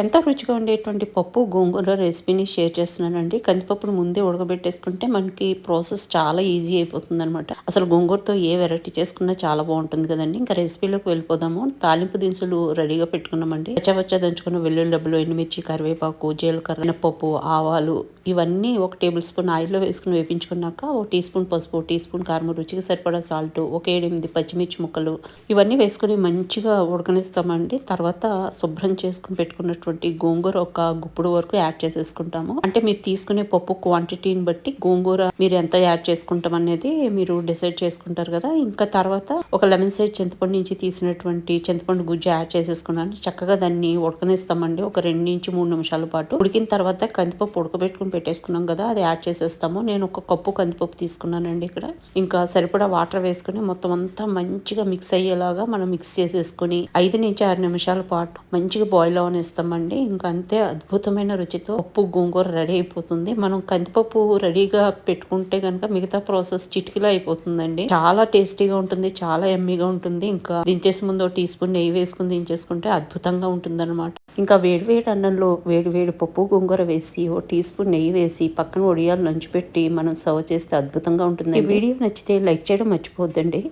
ఎంత రుచిగా ఉండేటువంటి పప్పు గోంగూర రెసిపీని షేర్ చేస్తున్నానండి. కందిపప్పును ముందే ఉడకబెట్టేసుకుంటే మనకి ప్రాసెస్ చాలా ఈజీ అయిపోతుంది అనమాట అసలు గోంగూరతో ఏ వెరైటీ చేసుకున్నా చాలా బాగుంటుంది కదండి. ఇంకా రెసిపీలోకి వెళ్ళిపోదాము. తాలింపు దినుసులు రెడీగా పెట్టుకున్నామండి. పచ్చబచ్చ దంచుకున్న వెల్లుల్లి డబ్బులు ఎండుమిర్చి కరివేపాకు జీలకర్ర పప్పు ఆవాలు ఇవన్నీ ఒక టేబుల్ స్పూన్ ఆయిల్లో వేసుకుని వేపించుకున్నాక ఒక టీ స్పూన్ పసుపు టీ స్పూన్ కారం రుచికి సరిపడా సాల్ట్ ఒక ఏడెనిమిది పచ్చిమిర్చి ముక్కలు ఇవన్నీ వేసుకుని మంచిగా ఉడకనిస్తామండి. తర్వాత శుభ్రం చేసుకుని పెట్టుకున్నట్టు ఉన్నటువంటి గోంగూర ఒక గుప్పుడు వరకు యాడ్ చేసేసుకుంటాము. అంటే మీరు తీసుకునే పప్పు క్వాంటిటీని బట్టి గోంగూర మీరు ఎంత యాడ్ చేసుకుంటాం అనేది మీరు డిసైడ్ చేసుకుంటారు కదా. ఇంకా తర్వాత ఒక లెమన్ సైజ్ చింతపండు నుంచి తీసినటువంటి చింతపండు గుజ్జు యాడ్ చేసేసుకున్నాను. చక్కగా దాన్ని ఉడకనిస్తామండి. ఒక రెండు నుంచి మూడు నిమిషాల పాటు ఉడికిన తర్వాత కందిపప్పు ఉడకబెట్టుకుని పెట్టేసుకున్నాం కదా అది యాడ్ చేసేస్తాము. నేను ఒక కప్పు కందిపప్పు తీసుకున్నానండి ఇక్కడ. ఇంకా సరిపడా వాటర్ వేసుకుని మొత్తం అంతా మంచిగా మిక్స్ అయ్యేలాగా మనం మిక్స్ చేసేసుకుని ఐదు నుంచి ఆరు నిమిషాల పాటు మంచిగా బాయిల్ అవనిస్తాం ఇంకా అంతే అద్భుతమైన రుచితో పప్పు గోంగూర రెడీ అయిపోతుంది. మనం కందిపప్పు రెడీగా పెట్టుకుంటే కనుక మిగతా ప్రాసెస్ చిటికలో అయిపోతుందండి. చాలా టేస్టీగా ఉంటుంది చాలా ఎమ్మీగా ఉంటుంది. ఇంకా దించేసి ముందు టీ స్పూన్ నెయ్యి వేసుకుని దించేసుకుంటే అద్భుతంగా ఉంటుంది అనమాట ఇంకా వేడి వేడి అన్నంలో వేడి వేడి పప్పు గోంగూర వేసి ఓ టీ స్పూన్ నెయ్యి వేసి పక్కన ఒడియాలు నంచుపెట్టి మనం సర్వ్ చేస్తే అద్భుతంగా ఉంటుంది వీడియో నచ్చితే లైక్ చేయడం మర్చిపోద్దండి